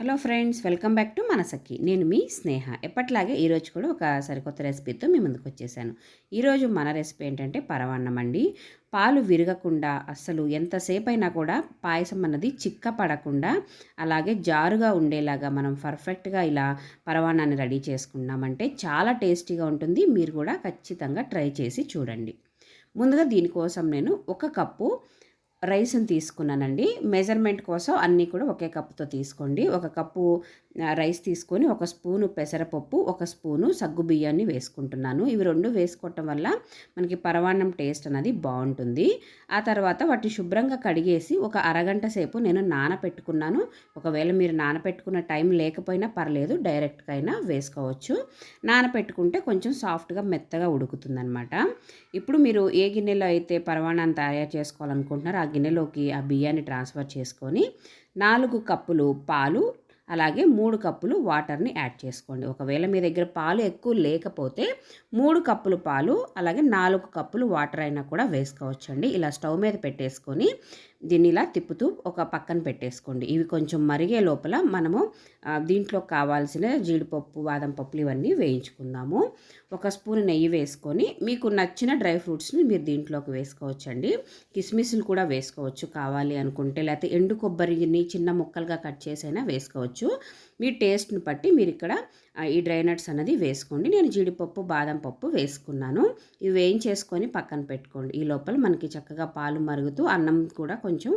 Hello friends welcome back to మనసక్కి. నేను మీ స్నేహ. ఎప్పట్లాగే ఈరోజు కూడా ఒక సరికొత్త రెసిపీతో మీ ముందుకు వచ్చేసాను. ఈరోజు మన రెసిపీ ఏంటంటే పరవాన్నం అండి. పాలు విరగకుండా అస్సలు ఎంతసేపు అయినా కూడా పాయసం అన్నది చిక్క పడకుండా అలాగే జారుగా ఉండేలాగా మనం పర్ఫెక్ట్గా ఇలా పరవాన్నాన్ని రెడీ చేసుకున్నామంటే చాలా టేస్టీగా ఉంటుంది. మీరు కూడా ఖచ్చితంగా ట్రై చేసి చూడండి. ముందుగా దీనికోసం నేను ఒక కప్పు రైస్ని తీసుకున్నానండి. మెజర్మెంట్ కోసం అన్నీ కూడా ఒకే కప్పుతో తీసుకోండి. ఒక కప్పు రైస్ తీసుకొని ఒక స్పూను పెసరపప్పు ఒక స్పూను సగ్గు బియ్యాన్ని వేసుకుంటున్నాను. ఇవి రెండు వేసుకోవటం వల్ల మనకి పరవాన్నం టేస్ట్ అనేది బాగుంటుంది. ఆ తర్వాత వాటిని శుభ్రంగా కడిగేసి ఒక అరగంట సేపు నేను నానపెట్టుకున్నాను. ఒకవేళ మీరు నానపెట్టుకున్న టైం లేకపోయినా పర్లేదు డైరెక్ట్గా అయినా వేసుకోవచ్చు. నానపెట్టుకుంటే కొంచెం సాఫ్ట్గా మెత్తగా ఉడుకుతుందనమాట ఇప్పుడు మీరు ఏ గిన్నెలో అయితే పరవాణాన్ని తయారు చేసుకోవాలనుకుంటున్నారో గిన్నెలోకి ఆ బియ్యాన్ని ట్రాన్స్ఫర్ చేసుకొని నాలుగు కప్పులు పాలు అలాగే మూడు కప్పులు వాటర్ని యాడ్ చేసుకోండి. ఒకవేళ మీ దగ్గర పాలు ఎక్కువ లేకపోతే మూడు కప్పులు పాలు అలాగే నాలుగు కప్పులు వాటర్ అయినా కూడా వేసుకోవచ్చండి. ఇలా స్టవ్ మీద పెట్టేసుకొని దీన్ని ఇలా తిప్పుతూ ఒక పక్కన పెట్టేసుకోండి. ఇవి కొంచెం మరిగే లోపల మనము దీంట్లో కావాల్సిన జీడిపప్పు బాదం పప్పులు ఇవన్నీ వేయించుకుందాము. ఒక స్పూన్ నెయ్యి వేసుకొని మీకు నచ్చిన డ్రై ఫ్రూట్స్ని మీరు దీంట్లోకి వేసుకోవచ్చండి. కిస్మిస్లు కూడా వేసుకోవచ్చు కావాలి అనుకుంటే లేకపోతే ఎండు కొబ్బరిని చిన్న ముక్కలుగా కట్ చేసైనా వేసుకోవచ్చు. మీ టేస్ట్ని బట్టి మీరు ఇక్కడ ఈ డ్రై నట్స్ అనేది వేసుకోండి. నేను జీడిపప్పు బాదం పప్పు వేసుకున్నాను. ఇవి వేయించేసుకొని పక్కన పెట్టుకోండి. ఈ లోపల మనకి చక్కగా పాలు మరుగుతూ అన్నం కూడా కొంచెం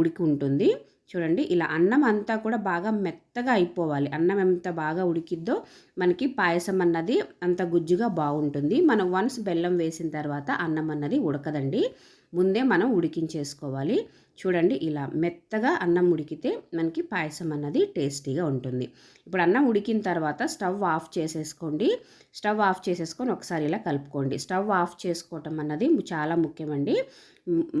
ఉడికి ఉంటుంది. చూడండి ఇలా అన్నం అంతా కూడా బాగా మెత్తగా అయిపోవాలి. అన్నం ఎంత బాగా ఉడికిద్దో మనకి పాయసం అన్నది అంత గుజ్జుగా బాగుంటుంది. మనం వన్స్ బెల్లం వేసిన తర్వాత అన్నం అన్నది ఉడకదండి. ముందే మనం ఉడికించేసుకోవాలి. చూడండి ఇలా మెత్తగా అన్నం ఉడికితే మనకి పాయసం అన్నది టేస్టీగా ఉంటుంది. ఇప్పుడు అన్నం ఉడికిన తర్వాత స్టవ్ ఆఫ్ చేసేసుకోండి. స్టవ్ ఆఫ్ చేసేసుకొని ఒకసారి ఇలా కలుపుకోండి. స్టవ్ ఆఫ్ చేసుకోవటం అన్నది చాలా ముఖ్యమండి.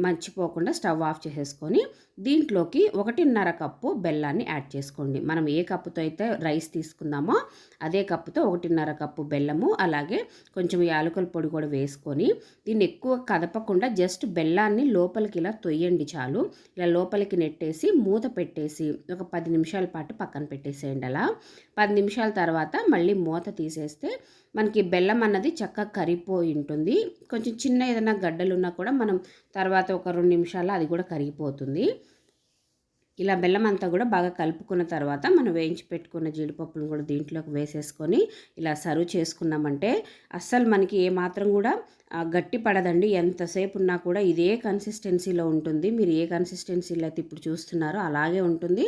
మర్చిపోకుండా స్టవ్ ఆఫ్ చేసేసుకొని దీంట్లోకి ఒకటిన్నర కప్పు బెల్లాన్ని యాడ్ చేసుకోండి. మనం ఏ కప్పుతో అయితే రైస్ తీసుకుందామో అదే కప్పుతో ఒకటిన్నర కప్పు బెల్లము అలాగే కొంచెం యాలకుల పొడి కూడా వేసుకొని దీన్ని ఎక్కువ కదపకుండా జస్ట్ బెల్లాన్ని లోపలికి ఇలా తొయ్యండి చాలు. ఇలా లోపలికి నెట్టేసి మూత పెట్టేసి ఒక పది నిమిషాల పాటు పక్కన పెట్టేసేయండి అలా. పది నిమిషాల తర్వాత మళ్ళీ మూత తీసేస్తే మనకి బెల్లం అన్నది చక్కగా కరిగిపోయి ఉంటుంది. కొంచెం చిన్న ఏదైనా గడ్డలు ఉన్నా కూడా మనం తర్వాత ఒక రెండు నిమిషాల్లో అది కూడా కరిగిపోతుంది. ఇలా బెల్లం అంతా కూడా బాగా కలుపుకున్న తర్వాత మనం వేయించి పెట్టుకున్న జీడిపప్పును కూడా దీంట్లోకి వేసేసుకొని ఇలా సర్వ్ చేసుకున్నామంటే అస్సలు మనకి ఏమాత్రం కూడా గట్టి పడదండి. ఎంతసేపు ఉన్నా కూడా ఇదే కన్సిస్టెన్సీలో ఉంటుంది. మీరు ఏ కన్సిస్టెన్సీలో అయితే ఇప్పుడు చూస్తున్నారో అలాగే ఉంటుంది.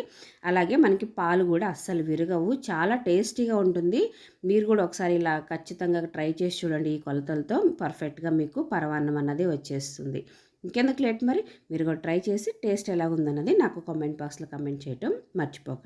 అలాగే మనకి పాలు కూడా అస్సలు విరగవు. చాలా టేస్టీగా ఉంటుంది. మీరు కూడా ఒకసారి ఇలా ఖచ్చితంగా ట్రై చేసి చూడండి ఈ కొలతలతో. పర్ఫెక్ట్గా మీకు పరవాన్నం అన్నది వచ్చేస్తుంది. ఇంకెందుకు లేట్ మరి? మీరు కూడా ట్రై చేసి టేస్ట్ ఎలా ఉందన్నది నాకు కామెంట్ బాక్స్లో కమెంట్ చేయటం మర్చిపోకండి